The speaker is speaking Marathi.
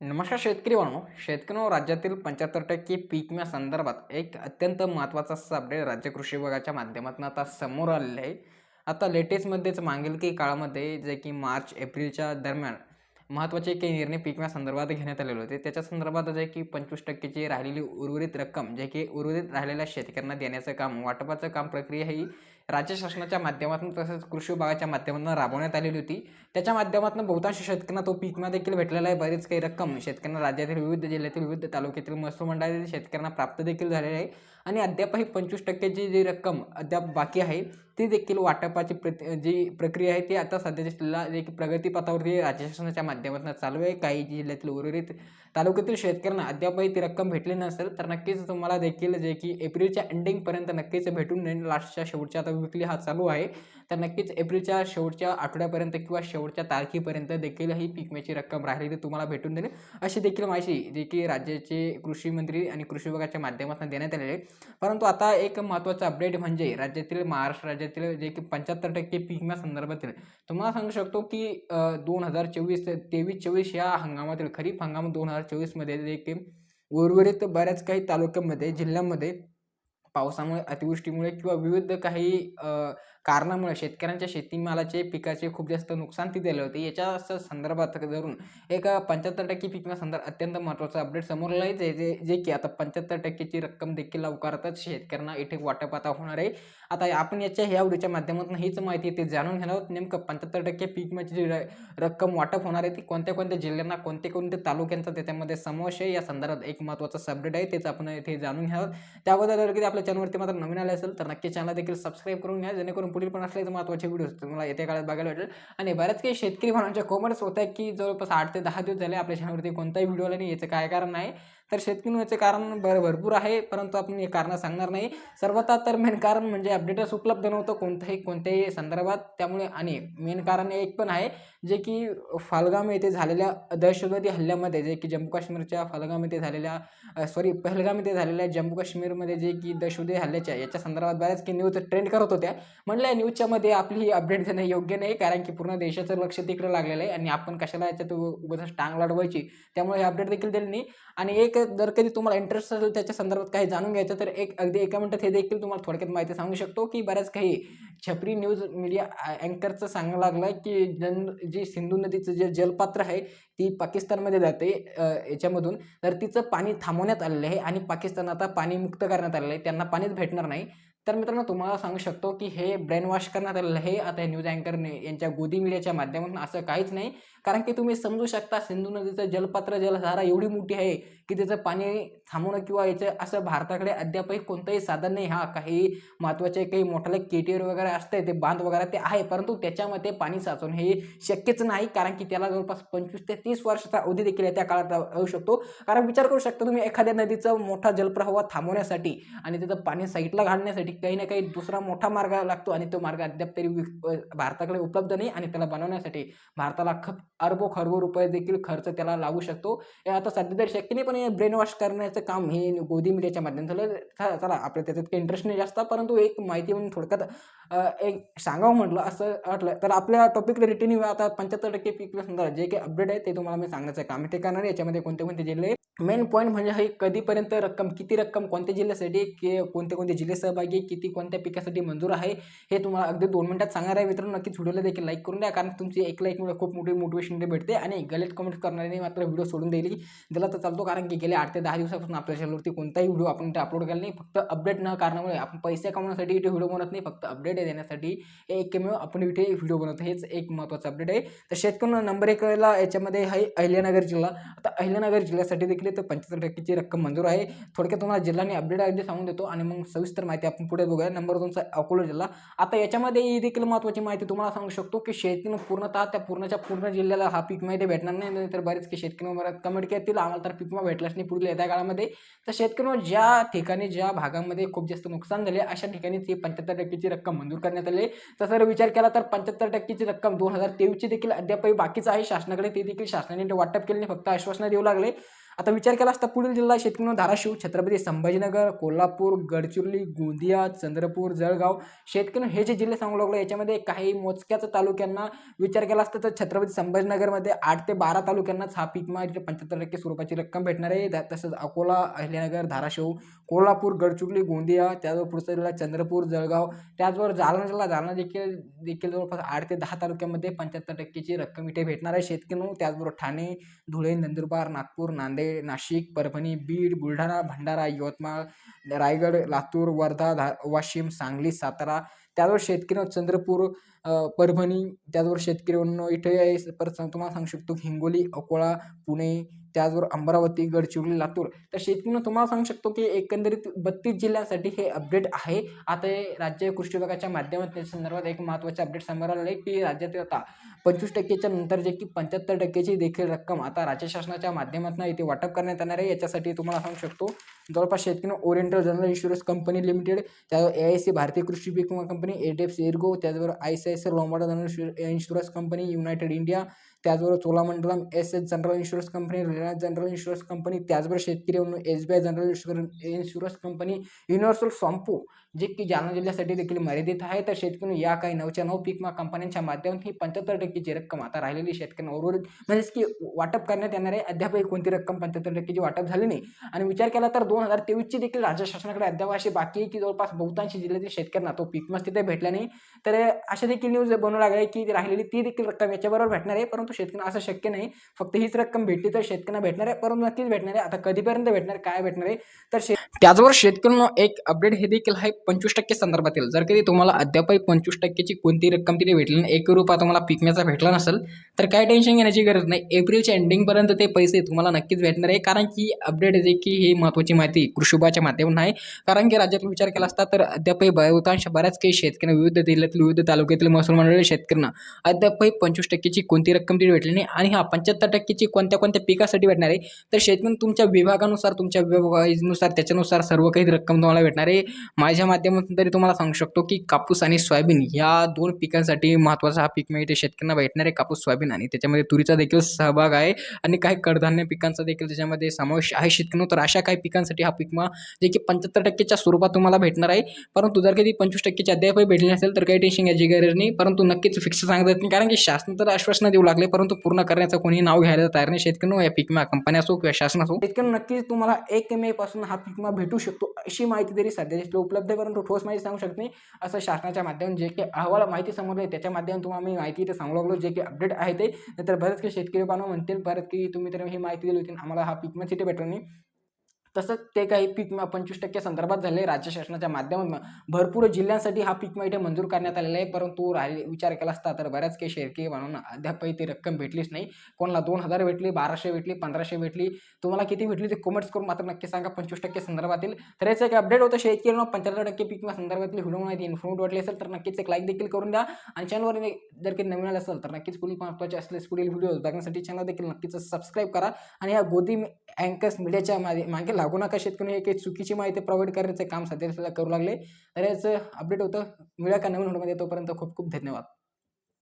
नमस्कार शेतकरी बांधव शेतकरी राज्यातील पंच्याहत्तर टक्के पीक विम्या संदर्भात एक अत्यंत महत्त्वाचा असा अपडेट राज्य कृषी विभागाच्या माध्यमातून आता समोर आलेलं आहे. आता लेटेस्टमध्येच मागील काही काळामध्ये जे की मार्च एप्रिलच्या दरम्यान महत्त्वाचे काही निर्णय पीक विम्या संदर्भात घेण्यात आलेले होते. त्याच्या संदर्भात जे की पंचवीस टक्केची राहिलेली उर्वरित रक्कम जे की उर्वरित राहिलेल्या शेतकऱ्यांना देण्याचं काम वाटपाचं काम प्रक्रिया ही राज्य शासनाच्या माध्यमातून तसंच कृषी विभागाच्या माध्यमातून राबवण्यात आलेली होती. त्याच्या माध्यमातून बहुतांश शेतकऱ्यांना तो पीक देखील भेटलेला आहे. बरीच काही रक्कम शेतकऱ्यांना राज्यातील विविध जिल्ह्यातील विविध तालुक्यातील महसूल मंडळातील शेतकऱ्यांना प्राप्त देखील झालेली आहे. आणि अद्यापही पंचवीस टक्क्याची जी रक्कम अद्याप बाकी आहे ती देखील वाटपाची प्रत जी प्रक्रिया आहे ती आता सध्याच्या जिल्हा जे की प्रगतीपथावरती राज्य शासनाच्या माध्यमातून चालू आहे. काही जिल्ह्यातील उर्वरित तालुक्यातील शेतकऱ्यांना अद्यापही ती रक्कम भेटली नसेल तर नक्कीच तुम्हाला देखील जे की एप्रिलच्या एंडिंगपर्यंत नक्कीच भेटून जाईल. लास्टच्या शेवटच्या आता विकली हा चालू आहे. तर नक्कीच एप्रिलच्या शेवटच्या आठवड्यापर्यंत किंवा शेवटच्या तारखेपर्यंत देखील ही पीक रक्कम रक्कम राहिलेली तुम्हाला भेटून देईल अशी देखील माहिती जे की राज्याचे कृषी मंत्री आणि कृषी विभागाच्या माध्यमातून देण्यात आलेली आहे. परंतु आता एक महत्त्वाचं अपडेट म्हणजे राज्यातील महाराष्ट्र राज्यातील जे की पंच्याहत्तर टक्के पीक विमा संदर्भातील. तुम्हाला सांगू शकतो की दोन हजार चोवीस तेवीस चोवीस या हंगामातील खरीप हंगाम दोन हजार चोवीसमध्ये जे की उर्वरित बऱ्याच काही तालुक्यांमध्ये जिल्ह्यांमध्ये पावसामुळे अतिवृष्टीमुळे किंवा विविध काही कारणामुळे शेतकऱ्यांच्या शेतीमालाचे पिकाचे खूप जास्त नुकसान ती झाले होते. याच्या संदर्भात धरून एक पंच्याहत्तर टक्के पीक विमा संदर्भ अत्यंत महत्त्वाचा अपडेट समोर आला आहे जे जे जे की आता पंच्याहत्तर टक्केची रक्कम देखील लवकरातच शेतकऱ्यांना इथे वाटप आता होणार आहे. आता आपण याच्या ह्या व्हिडिओच्या माध्यमातून हीच माहिती ते जाणून घेणार आहोत. नेमकं पंच्याहत्तर टक्के पीक विम्याची जी र- रक्कम वाटप होणार आहे ती कोणत्या कोणत्या जिल्ह्यांना कोणते कोणते तालुक्यांचा त्याच्यामध्ये समावेश आहे. या संदर्भात एक महत्त्वाचा अपडेट आहे तेच आपण इथे जाणून घ्यावं त्याबद्दल जर कधी आपल्या चॅनलवरती मात्र नवीन आले असेल तर नक्की चॅनल देखील सबस्क्राईब करून घ्या जेणेकरून पुढील पण असले तर महत्त्वाचे व्हिडिओ तुम्हाला येत्या काळात बघायला भेटेल आणि बऱ्याच काही शेतकरी म्हणून कॉमेंट्स होत आहे की जवळपास आठ ते दहा दिवस झाले आपल्या चॅनलवरती कोणताही व्हिडिओ आला नाही याचं काय कारण नाही तर शेतकरी याचे कारण बरं भरपूर आहे परंतु आपण हे कारणं सांगणार नाही. सर्वात तर मेन कारण म्हणजे अपडेटच उपलब्ध नव्हतं कोणत्याही कोणत्याही संदर्भात. त्यामुळे आणि मेन कारण एक पण आहे जे की फालगाम येथे झालेल्या दहशतवादी हल्ल्यामध्ये जे की जम्मू काश्मीरच्या फालगाम येथे झालेल्या सॉरी पहलगाम येथे झालेल्या जम्मू काश्मीरमध्ये जे की दहशतवादी हल्ल्याच्या याच्या संदर्भात बऱ्याच की न्यूज ट्रेंड करत होत्या. म्हणलं या न्यूजच्यामध्ये आपली ही अपडेट देणं योग्य नाही कारण की पूर्ण देशाचं लक्ष तिकडे लागलेलं आहे आणि आपण कशाला याच्यात उगाच टांग लाडवायची? त्यामुळे हे अपडेट देखील दिली नाही. आणि एक जर कधी तुम्हाला इंटरेस्ट असेल त्याच्या संदर्भात काही जाणून घ्यायचं तर एक अगदी एका मिनिटात हे देखील तुम्हाला थोडक्यात माहिती सांगू शकतो की बऱ्याच काही छपरी न्यूज मीडिया अँकरचं सांगायला लागलं आहे की जन जी सिंधू नदीचं जे जलपात्र आहे ती पाकिस्तानमध्ये जाते याच्यामधून. तर तिचं पाणी थांबवण्यात आलेलं आहे आणि पाकिस्तान आता पाणी मुक्त करण्यात आलेलं आहे. त्यांना पाणीच भेटणार नाही. तर मित्रांनो तुम्हाला सांगू शकतो की हे ब्रेन वॉश करण्यात आलेलं हे आता न्यूज अँकरने यांच्या गोदी मीडियाच्या माध्यमातून असं काहीच नाही. कारण की तुम्ही समजू शकता सिंधू नदीचं जलपात्र जलधारा एवढी मोठी आहे की त्याचं पाणी थांबवणं किंवा याचं असं भारताकडे अद्यापही कोणतंही साधन नाही. हा काही महत्त्वाचे काही मोठाले केटीवर वगैरे असते ते बांध वगैरे ते आहे. परंतु त्याच्यामध्ये पाणी साचवणं हे शक्यच नाही. कारण की त्याला जवळपास पंचवीस ते तीस वर्षाचा अवधी देखील त्या काळात येऊ शकतो. कारण विचार करू शकता तुम्ही एखाद्या नदीचा मोठा जलप्रवाह थांबवण्यासाठी आणि त्याचं पाणी साईडला घालण्यासाठी काही ना काही दुसरा मोठा मार्ग लागतो आणि तो मार्ग अद्याप तरी भारताकडे उपलब्ध नाही आणि त्याला बनवण्यासाठी भारताला ख अरबो खरबो रुपये देखील खर्च त्याला लागू शकतो. हे आता सध्या तरी शक्य नाही पण ब्रेन वॉश करण्याचं काम हे गोदी मीडियाच्या माध्यमातून झालं. चला आपल्या त्याच्यात काही इंटरेस्ट नाही जास्त परंतु एक माहिती म्हणून थोडक्यात एक सांगावं म्हटलं असं वाटलं. तर आपल्या टॉपिकला रिटर्न आता पंच्याहत्तर टक्के पीक समजा जे काही अपडेट आहे ते तुम्हाला मी सांगायचं काम ते करणार याच्यामध्ये कोणते कोणते जिल्हे मेन पॉईंट म्हणजे हे कधीपर्यंत रक्कम किती रक्कम कोणत्या जिल्ह्यासाठी की कोणते कोणते जिल्हे सहभागी किती कोणत्या पिकासाठी मंजूर आहे हे तुम्हाला अगदी दोन मिनिटात सांगणार आहे मित्रांनो. नक्कीच व्हिडिओला देखील लाईक करून द्या कारण तुमची एक लाईकमुळे खूप मोठी मोटिवेशन भेटते आणि गलत कमेंट करणारे मात्र व्हिडिओ सोडून दिली दिला तर चालतो कारण की गेले आठ ते दहा दिवसापासून आपल्या चॅनलवरती कोणताही व्हिडिओ आपण ते अपलोड केला नाही. फक्त अपडेट न कारणामुळे आपण पैसे कमवण्यासाठी इथे व्हिडिओ बनवत नाही फक्त अपडेट देण्यासाठी एकमेव आपण इथे व्हिडिओ बनवतो. हेच एक महत्त्वाचं अपडेट आहे. तर शेतकऱ्यांना नंबर एकला याच्यामध्ये आहे अहिल्यानगर जिल्हा. आता अहिल्यानगर जिल्ह्यासाठी देखील तर पंच्याहत्तर टक्केची रक्कम मंजूर आहे. थोडक्यात तुम्हाला जिल्ह्याने अपडेट अगदी सांगून देतो आणि मग सविस्तर माहिती आपण पुढे बघूया. नंबर दोनचा अकोला जिल्हा. आता याच्यामध्ये ही देखील महत्त्वाची माहिती तुम्हाला सांगू शकतो की शेतीनं पूर्णतः त्या पूर्णच्या पूर्ण जिल्ह्याला हा पीक माहिती भेटणार नाही. तर बरेच की शेतकरी कमेंट केतील आम्हाला तर पीक भेटलाच नाही पुढील येत्या काळामध्ये. तर शेतकऱ्यांना ज्या ठिकाणी ज्या भागामध्ये खूप जास्त नुकसान झाले अशा ठिकाणी ती पंच्याहत्तर टक्केची रक्कम मंजूर करण्यात आली. तसा जर विचार केला तर पंच्याहत्तर टक्केची रक्कम दोन हजार तेवीसची देखील अद्यापही बाकीच आहे. शासनाकडे ते देखील शासनाने वाटप केले फक्त आश्वासनं देऊ लागले. आता विचार केला असता पुढील जिल्हा शेतकरी धाराशिव छत्रपती संभाजीनगर कोल्हापूर गडचिरोली गोंदिया चंद्रपूर जळगाव. शेतकरी हे जे जिल्हे सांगू लागलो याच्यामध्ये काही मोजक्याच तालुक्यांना विचार केला असता तर छत्रपती संभाजीनगरमध्ये आठ ते बारा तालुक्यांनाच हा पीक विमा पंच्याहत्तर टक्के स्वरूपाची रक्कम भेटणार आहे. तसंच अकोला अहिल्यानगर धाराशिव कोल्हापूर गडचिरोली गोंदिया त्याचबरोबर पुढचा जिल्हा चंद्रपूर जळगाव. त्याचबरोबर जालना जिल्हा जालना देखील देखील जवळपास आठ ते दहा तालुक्यामध्ये पंच्याहत्तर टक्केची रक्कम इथे भेटणार आहे. शेतकरी त्याचबरोबर ठाणे धुळे नंदुरबार नागपूर नांदेड नाशिक परभणी बीड बुलढाणा भंडारा यवतमाळ रायगड लातूर वर्धा धा वाशिम सांगली सातारा. त्याचबरोबर शेतकरी चंद्रपूर परभणी. त्याचबरोबर शेतकरी इथे आहे परत तुम्हाला सांगू शकतो हिंगोली अकोला पुणे त्याचबरोबर अमरावती गडचिरोली लातूर. तर शेतकरी तुम्हाला सांगू शकतो की एकंदरीत बत्तीस जिल्ह्यांसाठी हे अपडेट आहे. आता हे राज्य कृषी विभागाच्या माध्यमातून संदर्भात एक महत्त्वाचे अपडेट समोर आले की राज्यात आता पंचवीस टक्केच्या नंतर जे की पंच्याहत्तर टक्केची देखील रक्कम आता राज्य शासनाच्या माध्यमातून इथे वाटप करण्यात येणार आहे. याच्यासाठी तुम्हाला सांगू शकतो जवळपास शेतकरी Oriental general insurance company limited त्यावर ए आय सी भारतीय कृषी विमा कंपनी एडेफ एर्गो त्याचबरोबर I C I C Lombard general insurance company United India त्याचबरोबर Cholamandalam S S general insurance company Reliance general insurance company त्याचबरोबर शेतकरी म्हणून S B I general insurance insurance company universal Sompo जे की जालना जिल्ह्यासाठी देखील मर्यादित आहे. तर शेतकरी या काही नऊच्या नऊ पीकमा कंपन्यांच्या माध्यमातून ही पंच्याहत्तर टक्केची रक्कम आता राहिलेली शेतकऱ्यांना उर्वरित म्हणजेच की वाटप करण्यात येणार आहे. अद्याप कोणती रक्कम पंच्याहत्तर टक्केची वाटप झाली नाही. आणि विचार केला तर दोन हजार तेवीसची देखील राज्य शासनाकडे अद्याप अशी बाकी आहे की जवळपास बहुतांश जिल्ह्यातील शेतकऱ्यांना तो पीक मस्त तिथे भेटला नाही. तर अशा देखील न्यूज बनवू लागले की राहिलेली ती देखील रक्कम याच्याबरोबर भेटणार आहे. परंतु शेतकऱ्यांना असं शक्य नाही. फक्त हीच रक्कम भेटली तर शेतकऱ्यांना भेटणार आहे परंतु नक्कीच भेटणार आहे. आता कधीपर्यंत भेटणार काय भेटणार आहे तर शे त्याचबरोबर शेतकऱ्यांना एक अपडेट हे देखील आहे पंचवीस टक्के संदर्भातील. जर कधी तुम्हाला अद्यापही पंचवीस टक्केची कोणती रक्कम तिथे भेटली नाही एक रुपया तुम्हाला पिकण्याचा भेटला नसेल तर काय टेन्शन घेण्याची गरज नाही. एप्रिलच्या एंडिंगपर्यंत ते पैसे तुम्हाला नक्कीच भेटणार आहे. कारण की अपडेट जे की ही महत्त्वाची माहिती कृषी माध्यमातून आहे. कारण की राज्यात विचार केला असता तर अद्यापही बहुतांश बऱ्याच काही शेतकऱ्यांना विविध जिल्ह्यातील विविध तालुक्यातील महसूल मंडळी शेतकऱ्यांना अद्यापही पंचवीस टक्केची कोणती रक्कम तिथे भेटली नाही. आणि हा पंच्याहत्तर टक्केची कोणत्या कोणत्या पिकासाठी भेटणार आहे? तर शेतकरी तुमच्या विभागानुसार तुमच्या विभागानुसार त्याच्यानुसार सर्व काही रक्कम तुम्हाला भेटणार आहे. माझ्या माध्यमातून तरी तुम्हाला सांगू शकतो की कापूस आणि सोयाबीन या दोन पिकांसाठी महत्त्वाचा हा पीक मिळते. शेतकऱ्यांना भेटणार आहे कापूस सोयाबीन आणि त्याच्यामध्ये तुरीचा देखील सहभाग आहे. आणि काही कडधान्य पिकांचा देखील त्याच्यामध्ये समावेश आहे. शेतकऱ्यांनो तर अशा काही पिकांसाठी हा पीक विमा जे की पंच्याहत्तर टक्केच्या स्वरूपात तुम्हाला भेटणार आहे. परंतु जर कधी पंचवीस टक्केच्या अद्यापही भेटली नसेल तर काही टेन्शन घ्यायची गरज नाही. परंतु नक्कीच फिक्स सांगता येत नाही कारण की शासन तर आश्वासनं देऊ लागले. परंतु पूर्ण करण्याचं कोणी नाव घ्यायला तयार नाही. शेतकरी हो, या पीकमा कंपन्या असो किंवा शासन असो. शेतकरी नक्कीच तुम्हाला एक मे पासून हा पीकमा भेटू शकतो अशी माहिती तरी सध्या उपलब्ध आहे परंतु ठोस माहिती सांगू शकत नाही असं शासनाच्या माध्यमातून जे काही अहवाल माहिती समोर आहे त्याच्या माध्यमातून तुम्हाला मी माहिती इथे सांगू लागलो. जे काही अपडेट आहे ते नंतर बरेच काही शेतकरी बांधव म्हणतील परत की तुम्ही तर ही माहिती दिली होती आम्हाला हा पीकमा तिथे भेटला नाही. तसंच ते काही पीक पंचवीस टक्के संदर्भात झाले. राज्य शासनाच्या माध्यमातून भरपूर जिल्ह्यांसाठी हा पीक इथे मंजूर करण्यात आलेला आहे. परंतु राहिले विचार केला असता तर बऱ्याच काही शेतकरी म्हणून अद्यापही ती रक्कम भेटलीच नाही. कोणाला दोन हजार भेटली बाराशे भेटली पंधराशे भेटली तुम्हाला किती भेटली ते कमेंट्स करून मात्र नक्की सांगा. पंचवीस टक्के संदर्भातील तर याचं एक अपडेट होतं शेतकरी पंच्याहत्तर टक्के पीक विमा संदर्भातली व्हिडिओ माहिती इन्फॉर्मेट वाटली असेल तर नक्कीच एक लाईक देखील करून द्या. आणि चॅनलवर जर काही नवीन आलं असेल तर नक्कीच पुढील महत्त्वाचे असलेले पुढील व्हिडिओ बघण्यासाठी चॅनल देखील नक्कीच सबस्क्राईब करा. आणि या गोदी अँकर्स मीडियाच्या मागे मागे लागू नका शेतकरी हे काही चुकीची माहिती प्रोव्हाइड करण्याचं काम सध्या करू लागले. तर याचं अपडेट होतं. मिळा का नवीन व्हिडिओमध्ये? तोपर्यंत खूप खूप धन्यवाद.